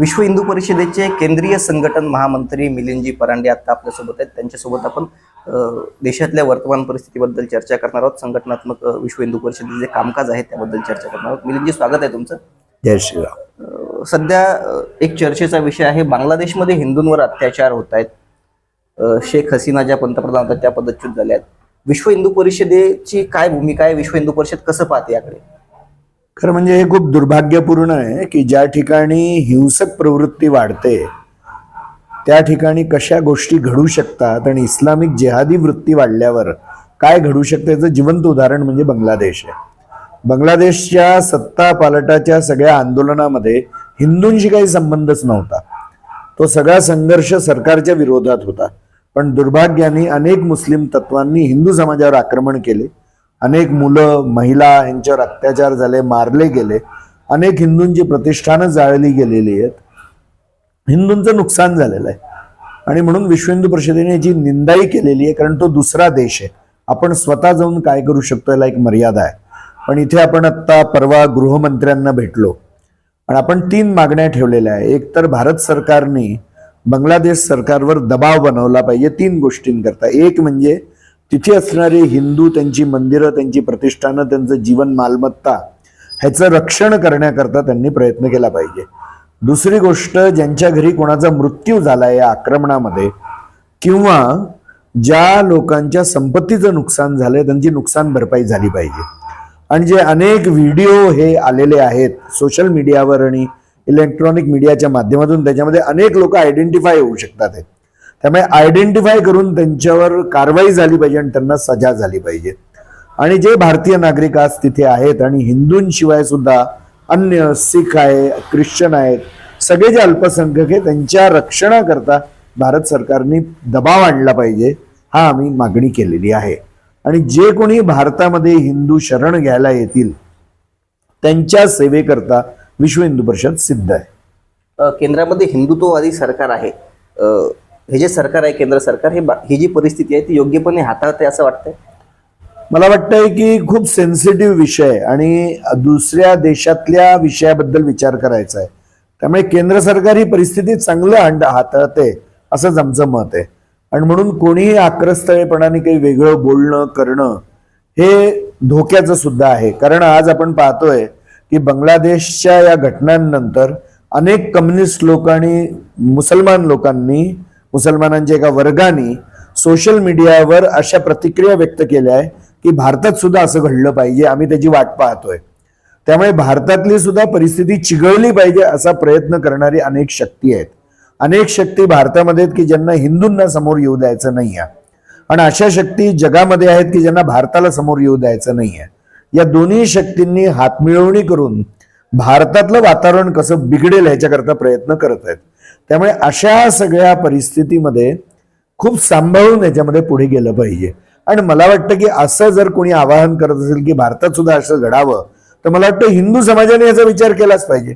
विश्व हिंदू परिषदेचे केंद्रीय संघटन महामंत्री मिलिंदजी परांडे आता आपल्यासोबत आहेत. त्यांच्यासोबत आपण देशातल्या वर्तमान परिस्थितीबद्दल चर्चा करणार आहोत. संघटनात्मक विश्व हिंदू परिषदेचे जे कामकाज आहे त्याबद्दल चर्चा करणार आहोत. मिलिंदजी स्वागत आहे तुमचं. जय श्रीराम. सध्या एक चर्चेचा विषय आहे. बांगलादेशमध्ये हिंदूंवर अत्याचार होत आहेत. शेख हसीना ज्या पंतप्रधान होत्या त्या पदच्युत झाल्या आहेत. विश्व हिंदू परिषदेची काय भूमिका आहे? विश्व हिंदू परिषद कसं पाहते याकडे? खरं म्हणजे हे खूप दुर्भाग्यपूर्ण आहे की ज्या ठिकाणी हिंसक प्रवृत्ती वाढते त्या ठिकाणी कशा गोष्टी घडू शकतात आणि इस्लामिक जिहादी वृत्ती वाढल्यावर काय घडू शकते याचं जिवंत उदाहरण म्हणजे बांगलादेश आहे. बांगलादेशच्या सत्ता पालटाच्या सगळ्या आंदोलनामध्ये हिंदूंशी काही संबंधच नव्हता. तो सगळा संघर्ष सरकारच्या विरोधात होता. पण दुर्भाग्याने अनेक मुस्लिम तत्वांनी हिंदू समाजावर आक्रमण केले. अनेक मुलं महिला यांच्यावर अत्याचार झाले मारले गेले. अनेक हिंदूंची प्रतिष्ठानं जाळली गेलेली आहेत. हिंदूंचं नुकसान झालेलं आहे. आणि म्हणून विश्व हिंदू परिषदेने याची निंदाही केलेली आहे कारण तो दुसरा देश आहे. आपण स्वतः जाऊन काय करू शकतो याला एक मर्यादा आहे. पण इथे आपण आत्ता परवा गृहमंत्र्यांना भेटलो. आणि आपण तीन मागण्या ठेवलेल्या आहे एक तर भारत सरकारने बांगलादेश सरकारवर दबाव बनवला पाहिजे तीन गोष्टींकरता. एक म्हणजे तिथे असणारे हिंदू त्यांची मंदिरं त्यांची प्रतिष्ठानं त्यांचं जीवन मालमत्ता ह्याचं रक्षण करण्याकरता त्यांनी प्रयत्न केला पाहिजे. दुसरी गोष्ट ज्यांच्या घरी कोणाचा मृत्यू झाला या आक्रमणामध्ये किंवा ज्या लोकांच्या संपत्तीचं नुकसान झालंय त्यांची नुकसान भरपाई झाली पाहिजे. आणि जे अनेक व्हिडिओ हे आलेले आहेत सोशल मीडियावर आणि इलेक्ट्रॉनिक मीडियाच्या माध्यमातून त्याच्यामध्ये अनेक लोक आयडेंटिफाय होऊ शकतात. त्यामुळे आयडेंटिफाय करून त्यांच्यावर कारवाई झाली पाहिजे आणि त्यांना सजा झाली पाहिजे. आणि जे भारतीय नागरिक आज तिथे आहेत आणि हिंदूंशिवाय सुद्धा अन्य सिख आहे ख्रिश्चन आहेत सगळे जे अल्पसंख्यक आहे त्यांच्या रक्षणाकरता भारत सरकारने दबाव आणला पाहिजे हा आम्ही मागणी केलेली आहे. आणि जे कोणी भारतामध्ये हिंदू शरण घ्यायला येतील त्यांच्या सेवेकरता विश्व हिंदू परिषद सिद्ध आहे. केंद्रामध्ये हिंदुत्ववादी सरकार आहे. हे जे सरकार आहे केंद्र सरकार हे ही जी परिस्थिती आहे ती योग्यपणे हाताळते असं वाटतंय? मला वाटतंय की खूप सेन्सिटिव्ह विषय आणि दुसऱ्या देशातल्या विषयाबद्दल विचार करायचा आहे. त्यामुळे केंद्र सरकार ही परिस्थिती चांगलं हंड हाताळते असंच आमचं मत आहे. आणि म्हणून कोणीही आक्रस्तळेपणाने काही वेगळं बोलणं करणं हे धोक्याचं सुद्धा आहे. कारण आज आपण पाहतोय की बांगलादेशच्या या घटनांनंतर अनेक कम्युनिस्ट लोकांनी मुसलमान लोकांनी मुसलमानांच्या एका वर्गाने सोशल मीडियावर अशा प्रतिक्रिया व्यक्त केल्या आहे की भारतात सुद्धा असं घडलं पाहिजे आम्ही त्याची वाट पाहतोय. त्यामुळे भारतातली सुद्धा परिस्थिती चिघळली पाहिजे असा प्रयत्न करणारी अनेक शक्ती आहेत. अनेक शक्ती भारतामध्ये आहेत की ज्यांना हिंदूंना समोर येऊ द्यायचं नाही आहे आणि अशा शक्ती जगामध्ये आहेत की ज्यांना भारताला समोर येऊ द्यायचं नाही आहे या दोन्ही शक्तींनी हातमिळवणी करून भारतातलं वातावरण कसं बिघडेल ह्याच्याकरता प्रयत्न करत आहेत. त्यामुळे अशा सगळ्या परिस्थितीमध्ये खूप सांभाळून याच्यामध्ये पुढे गेलं पाहिजे. आणि मला वाटतं की असं जर कोणी आवाहन करत असेल की भारतात सुद्धा असं घडावं तर मला वाटतं हिंदू समाजाने याचा विचार केलाच पाहिजे.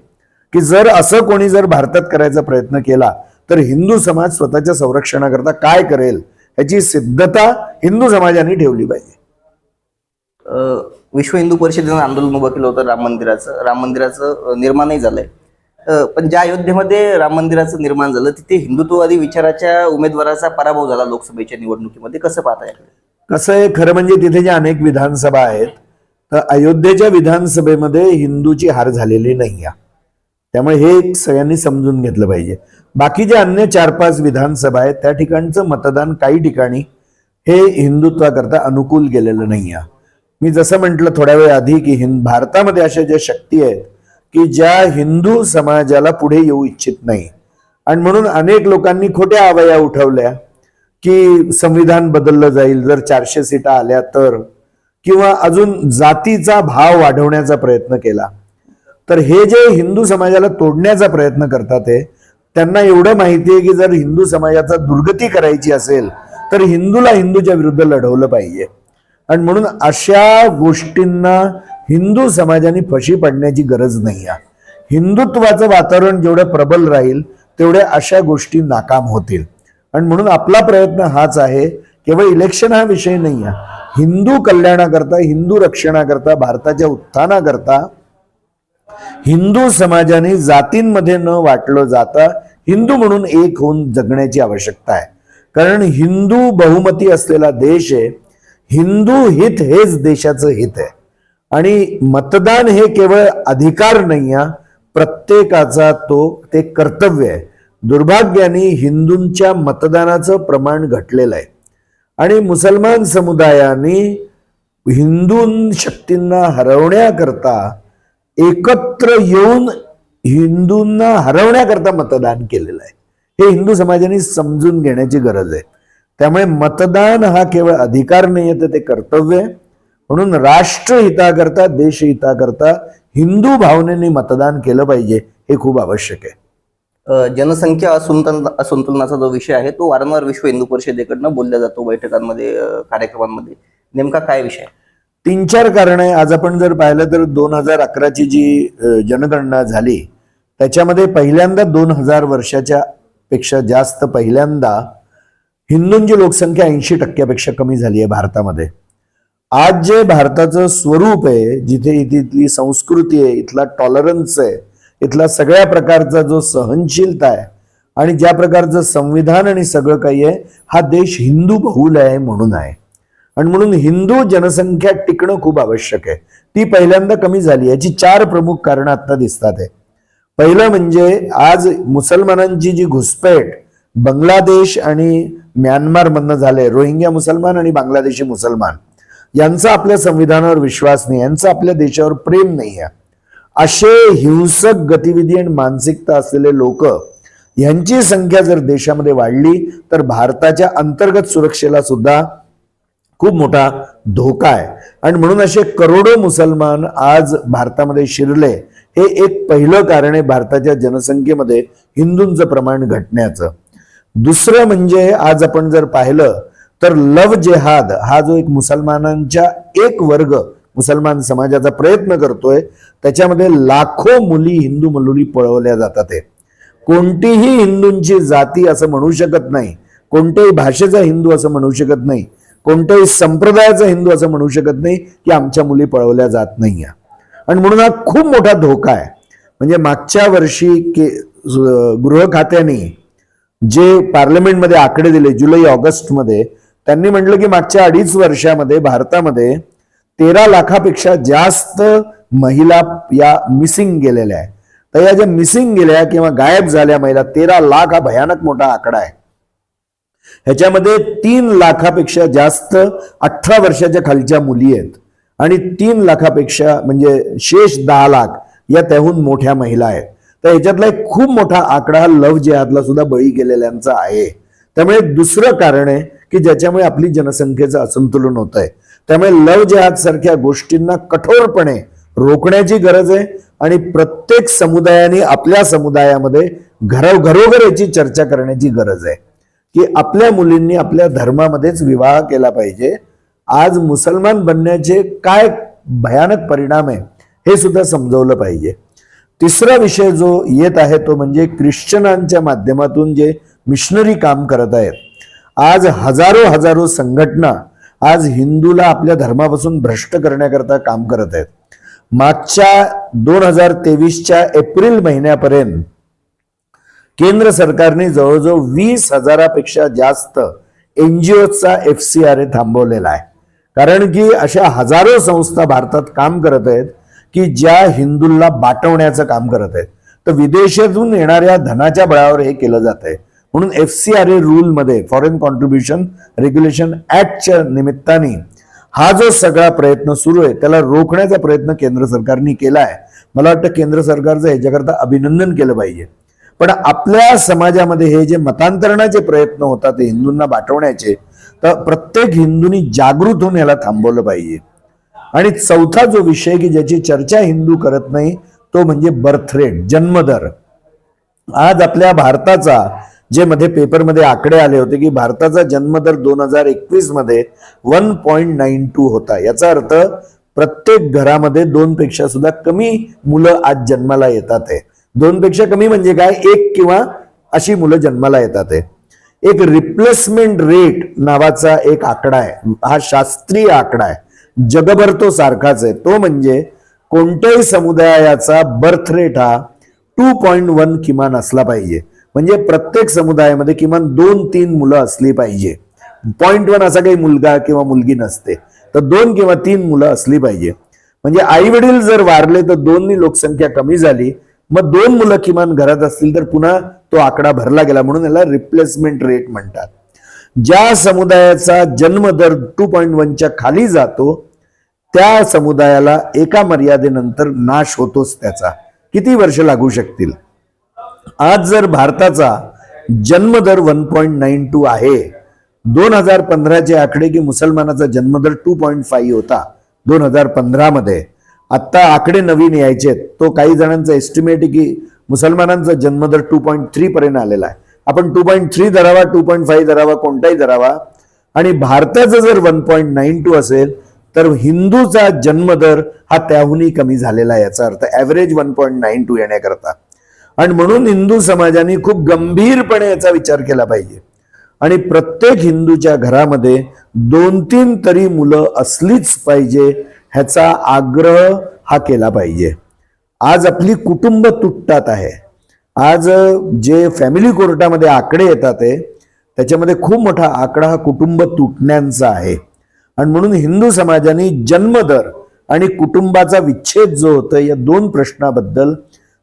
की जर असं कोणी जर भारतात करायचा प्रयत्न केला तर हिंदू समाज स्वतःच्या संरक्षणाकरता काय करेल याची सिद्धता हिंदू समाजाने ठेवली पाहिजे. विश्व हिंदू परिषदेनं आंदोलन उभं केलं होतं राम मंदिराचं. राम मंदिराचं निर्माणही झालंय. पण ज्या अयोध्येमध्ये राम मंदिराचं निर्माण झालं तिथे हिंदुत्ववादी विचाराच्या उमेदवाराचा पराभव झाला लोकसभेच्या निवडणुकीमध्ये. कसं पाहता याकडे? कसं आहे खरं म्हणजे तिथे ज्या अनेक विधानसभा आहेत तर अयोध्येच्या विधानसभेमध्ये हिंदूची हार झालेली नाही त्यामुळे हे एक सगळ्यांनी समजून घेतलं पाहिजे. बाकी जे अन्य चार पाच विधानसभा आहेत त्या ठिकाणचं मतदान काही ठिकाणी हे हिंदुत्वाकरता अनुकूल गेलेलं नाही मी जसं म्हटलं थोड्या वेळ आधी की हिंद भारतामध्ये अशा ज्या शक्ती आहेत की ज्या हिंदू समाजाला पुढे येऊ इच्छित नाही. आणि म्हणून अनेक लोकांनी खोट्या आवया उठवल्या की संविधान बदललं जाईल जर चारशे सीटा आल्या तर. किंवा अजून जातीचा भाव वाढवण्याचा प्रयत्न केला. तर हे जे हिंदू समाजाला तोडण्याचा प्रयत्न करतात हे त्यांना एवढं माहिती आहे की जर हिंदू समाजाचा दुर्गती करायची असेल तर हिंदूला हिंदूच्या विरुद्ध लढवलं पाहिजे. आणि म्हणून अशा गोष्टींना हिंदू समाजाने फशी पडण्याची गरज नाही आहे हिंदुत्वाचं वातावरण जेवढं प्रबल राहील तेवढ्या अशा गोष्टी नाकाम होतील. आणि म्हणून आपला प्रयत्न हाच आहे केवळ इलेक्शन हा विषय नाही आहे हिंदू कल्याणाकरता हिंदू रक्षणाकरता भारताच्या उत्थानाकरता हिंदू समाजाने जातींमध्ये न वाटलं जाता हिंदू म्हणून एक होऊन जगण्याची आवश्यकता आहे. कारण हिंदू बहुमती असलेला देश आहे. हिंदू हित हेच देशाचं हित आहे. आणि मतदान हे केवळ अधिकार नाही आहे प्रत्येकाचा तो ते कर्तव्य आहे. दुर्भाग्याने हिंदूंच्या मतदानाचं प्रमाण घटलेलं आहे. आणि मुसलमान समुदायाने हिंदू शक्तींना हरवण्याकरता एकत्र येऊन हिंदूंना हरवण्याकरता मतदान केलेलं आहे. हे हिंदू समाजाने समजून घेण्याची गरज आहे. त्यामुळे मतदान हा केवळ अधिकार नाही आहे तर ते कर्तव्य आहे. म्हणून राष्ट्रहिताकरता देशहिताकरता हिंदू भावनेने मतदान केलं पाहिजे हे खूप आवश्यक आहे. जनसंख्या असंतुलन असंतुलनाचा जो विषय आहे तो वारंवार विश्व हिंदू परिषदेकडनं बोलला जातो बैठकांमध्ये कार्यक्रमांमध्ये. नेमका काय विषय? तीन चार कारण आहे आज आपण जर पाहिलं तर दोन हजार अकराची जी जनगणना झाली त्याच्यामध्ये पहिल्यांदा दोन हजार वर्षाच्या पेक्षा जास्त पहिल्यांदा हिंदूंची लोकसंख्या ऐंशी टक्क्यापेक्षा कमी झाली आहे भारतामध्ये. आज जे भारताचं स्वरूप आहे जिथे इथली संस्कृती आहे इथला टॉलरन्स आहे इथला सगळ्या प्रकारचा जो सहनशीलता आहे आणि ज्या प्रकारचं संविधान आणि सगळं काही आहे हा देश हिंदू बहुल आहे म्हणून आहे. आणि म्हणून हिंदू जनसंख्या टिकणं खूप आवश्यक आहे. ती पहिल्यांदा कमी झाली याची चार प्रमुख कारणं आता दिसतात आहे. पहिलं म्हणजे आज मुसलमानांची जी घुसपैठ बांगलादेश आणि म्यानमारमधनं झाले रोहिंग्या मुसलमान आणि बांगलादेशी मुसलमान. यांचा आपल्या संविधानावर विश्वास नाही यांचा आपल्या देशावर प्रेम नाही आहे. असे हिंसक गतिविधी आणि मानसिकता असलेले लोक यांची संख्या जर देशामध्ये वाढली तर भारताच्या अंतर्गत सुरक्षेला सुद्धा खूप मोठा धोका आहे. आणि म्हणून असे करोडो मुसलमान आज भारतामध्ये शिरले हे एक पहिलं कारण आहे भारताच्या जनसंख्येमध्ये हिंदूंचं प्रमाण घटण्याचं. दुसरं म्हणजे आज आपण जर पाहिलं तर लव जेहाद हा जो एक मुसलमानांच्या एक वर्ग मुसलमान समाजाचा प्रयत्न करतोय त्याच्यामध्ये लाखो मुली हिंदू मुली पळवल्या जातात आहे कोणतीही हिंदूंची जाती असं म्हणू शकत नाही कोणत्याही भाषेचा हिंदू असं म्हणू शकत नाही कोणत्याही संप्रदायाचा हिंदू असं म्हणू शकत नाही की आमच्या मुली पळवल्या जात नाही आणि म्हणून हा खूप मोठा धोका आहे. म्हणजे मागच्या वर्षी के गृह खात्याने जे पार्लमेंटमध्ये आकडे दिले जुलै ऑगस्टमध्ये त्यांनी म्हटलं की मागच्या अडीच वर्षामध्ये भारतामध्ये तेरा लाखापेक्षा जास्त महिला या मिसिंग गेलेल्या आहे. तर या ज्या मिसिंग गेल्या किंवा गायब झाल्या महिला तेरा लाख हा भयानक मोठा आकडा आहे. ह्याच्यामध्ये तीन लाखापेक्षा जास्त अठरा वर्षाच्या खालच्या मुली आहेत. आणि तीन लाखापेक्षा म्हणजे शेष दहा लाख या त्याहून मोठ्या महिला आहेत. तर ह्याच्यातला एक खूप मोठा आकडा हा लव्ह जिहादला सुद्धा बळी गेलेल्यांचा आहे. त्यामुळे दुसरं कारण आहे की ज्याच्यामुळे आपली जनसंख्येचं असंतुलन होत आहे त्यामुळे लव जिहाद सारख्या गोष्टींना कठोरपणे रोखण्याची गरज आहे आणि प्रत्येक समुदायाने आपल्या समुदायामध्ये घरो घरोघर याची चर्चा करण्याची गरज आहे. की आपल्या मुलींनी आपल्या धर्मामध्येच विवाह केला पाहिजे. आज मुसलमान बनण्याचे काय भयानक परिणाम आहे हे सुद्धा समजवलं पाहिजे. तिसरा विषय जो येत आहे तो म्हणजे ख्रिश्चनांच्या माध्यमातून जे मिशनरी काम करत आहेत आज हजारो हजारो संघटना आज हिंदूला आपल्या धर्मापासून भ्रष्ट करण्याकरता काम करत आहेत. मागच्या दोन हजार तेवीसच्या एप्रिल महिन्यापर्यंत केंद्र सरकारने जवळजवळ वीस हजारापेक्षा जास्त एनजीओचा एफ सी आर ए थांबवलेला आहे. कारण की अशा हजारो संस्था भारतात काम करत आहेत की ज्या हिंदूंना बाटवण्याचं काम करत आहेत. तर विदेशातून येणाऱ्या धनाच्या बळावर हे केलं जात आहे म्हणून एफ सी आर ए रूलमध्ये फॉरेन कॉन्ट्रीब्युशन रेग्युलेशन ऍक्टच्या निमित्ताने हा जो सगळा प्रयत्न सुरू आहे त्याला रोखण्याचा प्रयत्न केंद्र सरकारने केला आहे मला वाटतं केंद्र सरकारचं ह्याच्याकरता अभिनंदन केलं पाहिजे. पण आपल्या समाजामध्ये हे जे मतांतरणाचे प्रयत्न होतात ते हिंदूंना बाटवण्याचे तर प्रत्येक हिंदूंनी जागृत होऊन याला थांबवलं पाहिजे. आणि चौथा जो विषय की ज्याची चर्चा हिंदू करत नाही तो म्हणजे बर्थ रेट जन्मदर आज आपल्या भारताचा जे मध्ये पेपरमध्ये आकडे आले होते की भारताचा जन्मदर दोन हजार एकवीसमध्ये वन पॉईंट नाईन टू होता. याचा अर्थ प्रत्येक घरामध्ये दोन पेक्षा सुद्धा कमी मुलं आज जन्माला येतात आहे. दोन पेक्षा कमी म्हणजे काय? एक किंवा अशी मुलं जन्माला येतात आहे. एक रिप्लेसमेंट रेट नावाचा एक आकडा आहे. हा शास्त्रीय आकडा आहे. जगभर तो सारखाच आहे. तो म्हणजे कोणत्याही समुदायाचा बर्थ रेट हा टू पॉईंट वन किमान असला पाहिजे. म्हणजे प्रत्येक समुदायामध्ये किमान दोन तीन मुलं असली पाहिजे. पॉईंट वन असा काही मुलगा किंवा मुलगी नसते. तर दोन किंवा तीन मुलं असली पाहिजे. म्हणजे आई वडील जर वारले तर दोन्ही लोकसंख्या कमी झाली. मग दोन मुलं किमान घरात असतील तर पुन्हा तो आकडा भरला गेला म्हणून याला रिप्लेसमेंट रेट म्हणतात. ज्या समुदायाचा जन्मदर टू पॉईंट वनच्या खाली जातो त्या समुदायाला एका मर्यादेनंतर नाश होतोच त्याचा. किती वर्ष लागू शकतील? आज जर भारताचा जन्मदर वन पॉईंट नाईन टू आहे दोन हजार पंधराचे आकडे की मुसलमानाचा जन्मदर टू पॉईंट फाईव्ह होता दोन हजार पंधरा मध्ये. आत्ता आकडे नवीन यायचे तो काही जणांचा एस्टिमेट की मुसलमानांचा जन्मदर टू पॉईंट थ्री पर्यंत आलेला आहे. आपण टू पॉईंट थ्री धरावा टू पॉईंट फाईव्ह धरावा कोणताही धरावा. आणि भारताचं जर वन पॉईंट नाईन टू असेल तर हिंदूचा जन्मदर हा त्याहूनही कमी झालेला आहे याचा अर्थ. Average one point nine two येण्याकरता. आणि म्हणून हिंदू समाजाने खूप गंभीरपणे याचा विचार केला पाहिजे. आणि प्रत्येक हिंदूच्या घरामध्ये दोन तीन तरी मुलं असलीच पाहिजे ह्याचा आग्रह हा केला पाहिजे. आज आपली कुटुंब तुटतात आहे. आज जे फॅमिली कोर्टामध्ये आकडे येतात आहे त्याच्यामध्ये खूप मोठा आकडा हा कुटुंब तुटण्यांचा आहे. आणि म्हणून हिंदू समाजाने जन्मदर आणि कुटुंबाचा विच्छेद जो होतो या दोन प्रश्नाबद्दल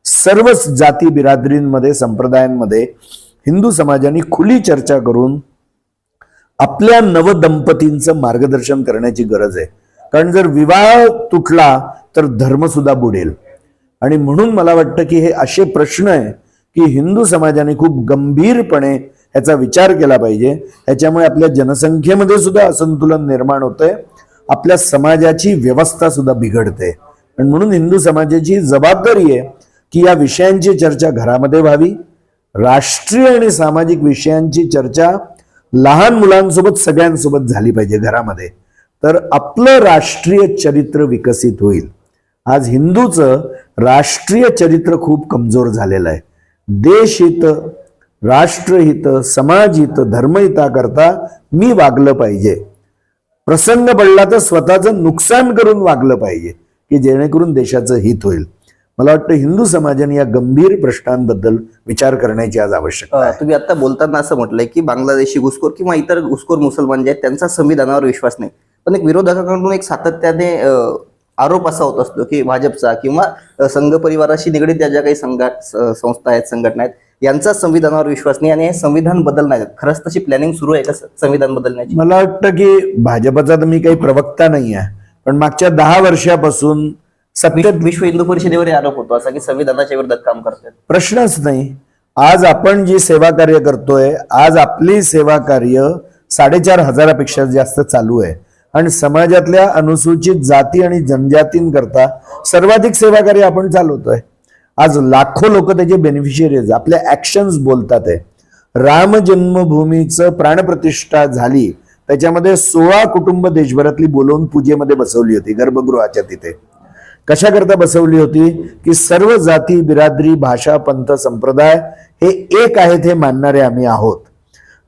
सर्वच जाती बिरादरींमध्ये संप्रदायांमध्ये हिंदू समाजाने खुली चर्चा करून आपल्या नवदंपतींचं मार्गदर्शन करण्याची गरज आहे. कारण जर विवाह तुटला तर धर्म सुद्धा बुडेल. आणि म्हणून मला वाटतं की हे असे प्रश्न आहे की हिंदू समाजाने खूप गंभीरपणे ह्याचा विचार केला पाहिजे. ह्याच्यामुळे आपल्या जनसंख्येमध्ये सुद्धा असंतुलन निर्माण होतंय. आपल्या समाजाची व्यवस्था सुद्धा बिघडते. आणि म्हणून हिंदू समाजाची जबाबदारी आहे की या विषयांची चर्चा घरामध्ये व्हावी. राष्ट्रीय आणि सामाजिक विषयांची चर्चा लहान मुलांसोबत सगळ्यांसोबत झाली पाहिजे घरामध्ये. तर आपलं राष्ट्रीय चरित्र विकसित होईल. आज हिंदूचं राष्ट्रीय चरित्र खूप कमजोर झालेलं आहे. देशहित राष्ट्रहित समाजहित धर्महिताकरता मी वागलं पाहिजे. प्रसंग पडला तर स्वतःचं नुकसान करून वागलं पाहिजे की जेणेकरून देशाचं हित होईल. मला वाटतं हिंदू समाजाने या गंभीर प्रश्नांबद्दल विचार करण्याची आज आवश्यकता तुम्ही आता बोलताना असं म्हटलंय की बांगलादेशी घुसखोर किंवा इतर घुसखोर मुसलमान जे आहेत त्यांचा संविधानावर विश्वास नाही. पण एक विरोधकांकडून एक सातत्याने आरोप असा होत असतो की भाजपचा किंवा संघ परिवाराशी निगडीत ज्या ज्या काही संघा स- संस्था आहेत संघटना आहेत यांचा संविधानावर विश्वास नाही आणि हे संविधान बदलणार खरंच तशी प्लॅनिंग सुरू आहे का संविधान बदलण्याची? मला वाटतं की भाजपचा तर मी काही प्रवक्ता नाही आहे पण मागच्या दहा वर्षापासून सत्य विश्व हिंदू परिषदेवर आरोप होतो असा की संविधानाच्या विरोधात काम करतात प्रश्नच नाही. आज आपण जी सेवा कार्य करतोय आज आपली सेवा कार्य साडेचार हजारापेक्षा जास्त चालू आहे. आणि समाजातल्या अनुसूचित जाती आणि जनजातींकरता सर्वाधिक सेवा कार्य आपण चालवतोय. आज लाखो लोक त्याचे बेनिफिशियरीज आपल्या ऍक्शन्स बोलतात आहे. राम जन्मभूमीचं प्राणप्रतिष्ठा झाली. त्याच्यामध्ये सोळा कुटुंब देशभरातली बोलवून पूजेमध्ये बसवली होती गर्भगृहाच्या तिथे. कशाकरता बसवली होती? की सर्व जाती बिरादरी भाषा पंथ संप्रदाय हे एक आहेत हे मानणारे आम्ही आहोत.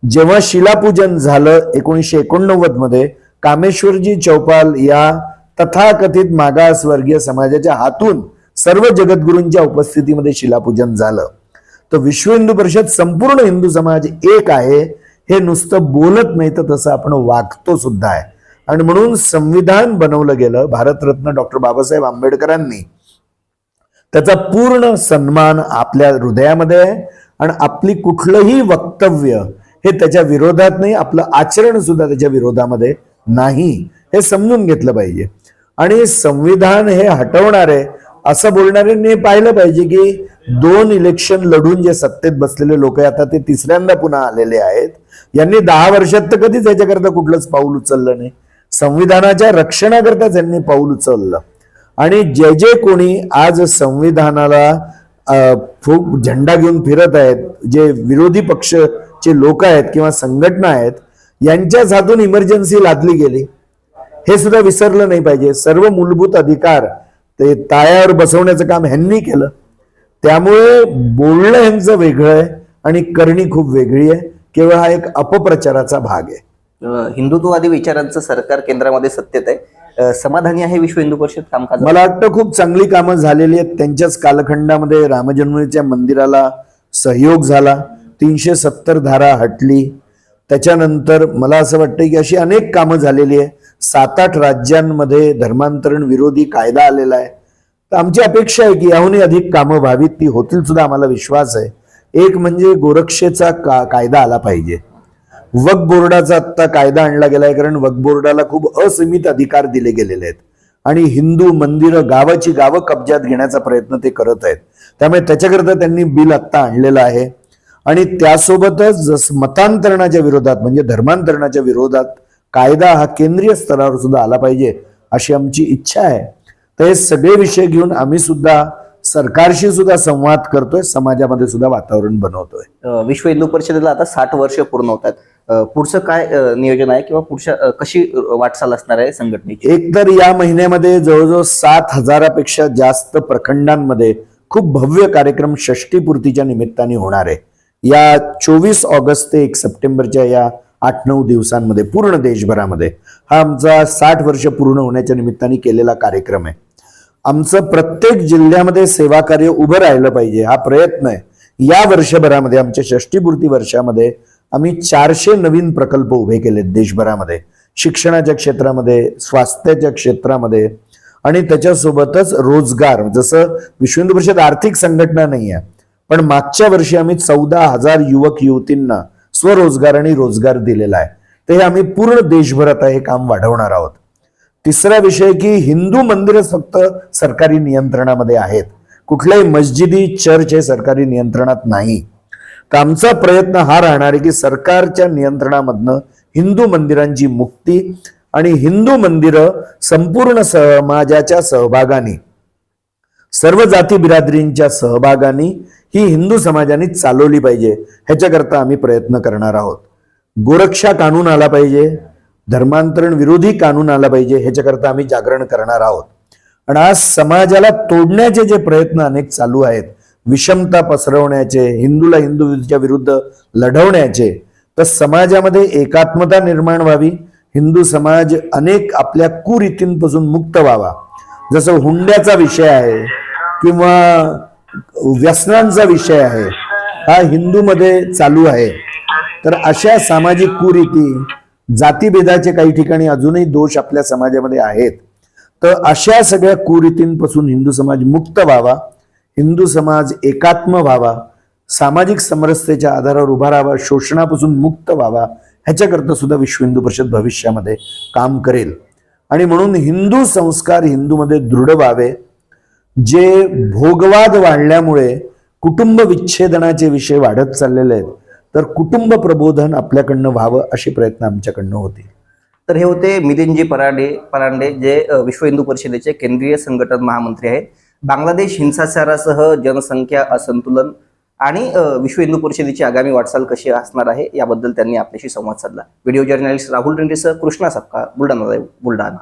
जेव्हा शिलापूजन झालं एकोणीसशे एकोणनव्वदमध्ये कामेश्वरजी चौपाल या तथाकथित मागासवर्गीय समाजाच्या हातून सर्व जगद्गुरूंच्या उपस्थितीमध्ये शिलापूजन झालं. तर विश्व हिंदू परिषद संपूर्ण हिंदू समाज एक आहे हे नुसतं बोलत नाही तर तसं आपण वागतो सुद्धा आहे. आणि म्हणून संविधान बनवलं गेलं भारतरत्न डॉक्टर बाबासाहेब आंबेडकरांनी. त्याचा पूर्ण सन्मान आपल्या हृदयामध्ये आहे आणि आपली कुठलंही वक्तव्य हे त्याच्या विरोधात नाही आपलं आचरण सुद्धा त्याच्या विरोधामध्ये नाही. हे समजून घेतलं पाहिजे. आणि संविधान हे हटवणारे असं बोलणाऱ्यांनी पाहिलं पाहिजे की दोन इलेक्शन लढून जे सत्तेत बसलेले लोक आहे आता ते तिसऱ्यांदा पुन्हा आलेले आहेत. यांनी दहा वर्षात तर कधीच याच्याकरता कुठलंच पाऊल उचललं नाही. संविधानाच्या रक्षणाकरता त्यांनी पाऊल उचललं. आणि जे जे कोणी आज संविधानाला खूप झेंडा घेऊन फिरत आहेत जे विरोधी पक्षचे लोक आहेत किंवा संघटना आहेत यांच्याच हातून इमर्जन्सी लादली गेली. हे सुद्धा विसरलं नाही पाहिजे. सर्व मूलभूत अधिकार ते तायावर बसवण्याचं काम ह्यांनी केलं. त्यामुळे बोलणं ह्यांचं वेगळं आहे आणि करणी खूप वेगळी आहे. केवळ हा एक अपप्रचाराचा भाग आहे. हिंदुत्ववादी विचारांचं सरकार केंद्रामध्ये सत्तेत आहे. समाधानी आहे विश्व हिंदू परिषद कामकाज? मला वाटतं खूप चांगली कामं झालेली आहेत. त्यांच्याच कालखंडामध्ये रामजन्मीच्या मंदिराला सहयोग झाला. तीनशे सत्तर धारा हटली. त्याच्यानंतर मला असं वाटतं की अशी अनेक कामं झालेली आहे सात आठ राज्यांमध्ये धर्मांतरण विरोधी कायदा आलेला आहे. तर आमची अपेक्षा आहे की याहूनही अधिक कामं व्हावीत. ती होतील सुद्धा आम्हाला विश्वास आहे. एक म्हणजे गोरक्षेचा का कायदा आला पाहिजे. वक्फ बोर्डाचा आत्ता कायदा आणला गेलाय कारण वक्फ बोर्डाला खूप असीमित अधिकार दिले गेलेले आहेत. आणि हिंदू मंदिरं गावाची गावं कब्जात घेण्याचा प्रयत्न ते करत आहेत. त्यामुळे त्याच्याकरता त्यांनी बिल आत्ता आणलेलं आहे. आणि त्यासोबतच जस मतांतरणाच्या विरोधात म्हणजे धर्मांतरणाच्या विरोधात कायदा हा केंद्रीय स्तरावर सुद्धा आला पाहिजे अशी आमची इच्छा आहे. तर हे सगळे विषय घेऊन आम्ही सुद्धा सरकारशी सुद्धा संवाद करतोय समाजामध्ये सुद्धा वातावरण बनवतोय. विश्व हिंदू परिषदेला आता साठ वर्ष पूर्ण होत आहेत पुढचं काय नियोजन आहे किंवा पुढच्या कशी वाटचाल असणार आहे संघटनेची? एक तर या महिन्यामध्ये जवळजवळ सात हजारापेक्षा जास्त प्रखंडांमध्ये खूप भव्य कार्यक्रम षष्टीपूर्तीच्या निमित्ताने होणार आहे. या चोवीस ऑगस्ट ते एक सप्टेंबरच्या या आठ नऊ दिवसांमध्ये पूर्ण देशभरामध्ये हा आमचा साठ वर्ष पूर्ण होण्याच्या निमित्ताने केलेला कार्यक्रम आहे. आमचं प्रत्येक जिल्ह्यामध्ये सेवा कार्य उभं राहिलं पाहिजे हा प्रयत्न आहे. या वर्षभरामध्ये आमच्या षष्टीपूर्ती वर्षामध्ये आम्ही चारशे नवीन प्रकल्प उभे केलेत देशभरामध्ये. शिक्षणाच्या क्षेत्रामध्ये स्वास्थ्याच्या क्षेत्रामध्ये आणि त्याच्यासोबतच रोजगार. जसं विश्व हिंदू परिषद आर्थिक संघटना नाही आहे पण मागच्या वर्षी आम्ही चौदा हजार युवक युवतींना स्वरोजगार आणि रोजगार दिलेला आहे. ते हे आम्ही पूर्ण देशभरात हे काम वाढवणार आहोत. तिसरा विषय की हिंदू मंदिरच फक्त सरकारी नियंत्रणामध्ये आहेत. कुठल्याही मस्जिदी चर्च हे सरकारी नियंत्रणात नाही. तर आमचा प्रयत्न हा राहणार आहे की सरकारच्या नियंत्रणामधनं हिंदू मंदिरांची मुक्ती आणि हिंदू मंदिरं संपूर्ण समाजाच्या सहभागाने सर्व जाती बिरादरींच्या सहभागाने ही हिंदू समाजाने चालवली पाहिजे. ह्याच्याकरता आम्ही प्रयत्न करणार आहोत. गोरक्षा कानून आला पाहिजे. धर्मांतरण विरोधी कानून आला पाहिजे ह्याच्याकरता आम्ही जागरण करणार आहोत. आणि आज समाजाला तोडण्याचे जे प्रयत्न अनेक चालू आहेत विषमता पसरवण्याचे हिंदूला हिंदूच्या विरुद्ध लढवण्याचे तर समाजामध्ये एकात्मता निर्माण व्हावी हिंदू समाज अनेक आपल्या कुरीतींपासून मुक्त व्हावा. जसं हुंड्याचा विषय आहे किंवा व्यसनांचा विषय आहे हा हिंदूमध्ये चालू आहे. तर अशा सामाजिक कुरीती जातीभेदाचे काही ठिकाणी अजूनही दोष आपल्या समाजामध्ये आहेत. तर अशा सगळ्या कुरीतींपासून हिंदू समाज मुक्त व्हावा हिंदू समाज एकात्म व्हावा सामाजिक समरसतेच्या आधारावर उभा राहावा शोषणापासून मुक्त व्हावा ह्याच्याकरता सुद्धा विश्व हिंदू परिषद भविष्यामध्ये काम करेल. आणि म्हणून हिंदू संस्कार हिंदूमध्ये दृढ व्हावे. जे भोगवाद वाढल्यामुळे कुटुंब विच्छेदनाचे विषय वाढत चाललेले आहेत. तर कुटुंब प्रबोधन आपल्याकडनं व्हावं असे प्रयत्न आमच्याकडनं होतील. तर हे होते मिलिंदजी पराडे परांडे जे विश्व हिंदू परिषदेचे केंद्रीय संघटन महामंत्री आहेत. बांगलादेश हिंसाचारासह जनसंख्या असंतुलन आणि विश्व हिंदू परिषदेची आगामी वाटचाल कशी असणार आहे याबद्दल त्यांनी आपल्याशी संवाद साधला. व्हिडिओ जर्नलिस्ट राहुल रेड्डीसह कृष्णा सपका बुलढाणा बुलढाणा.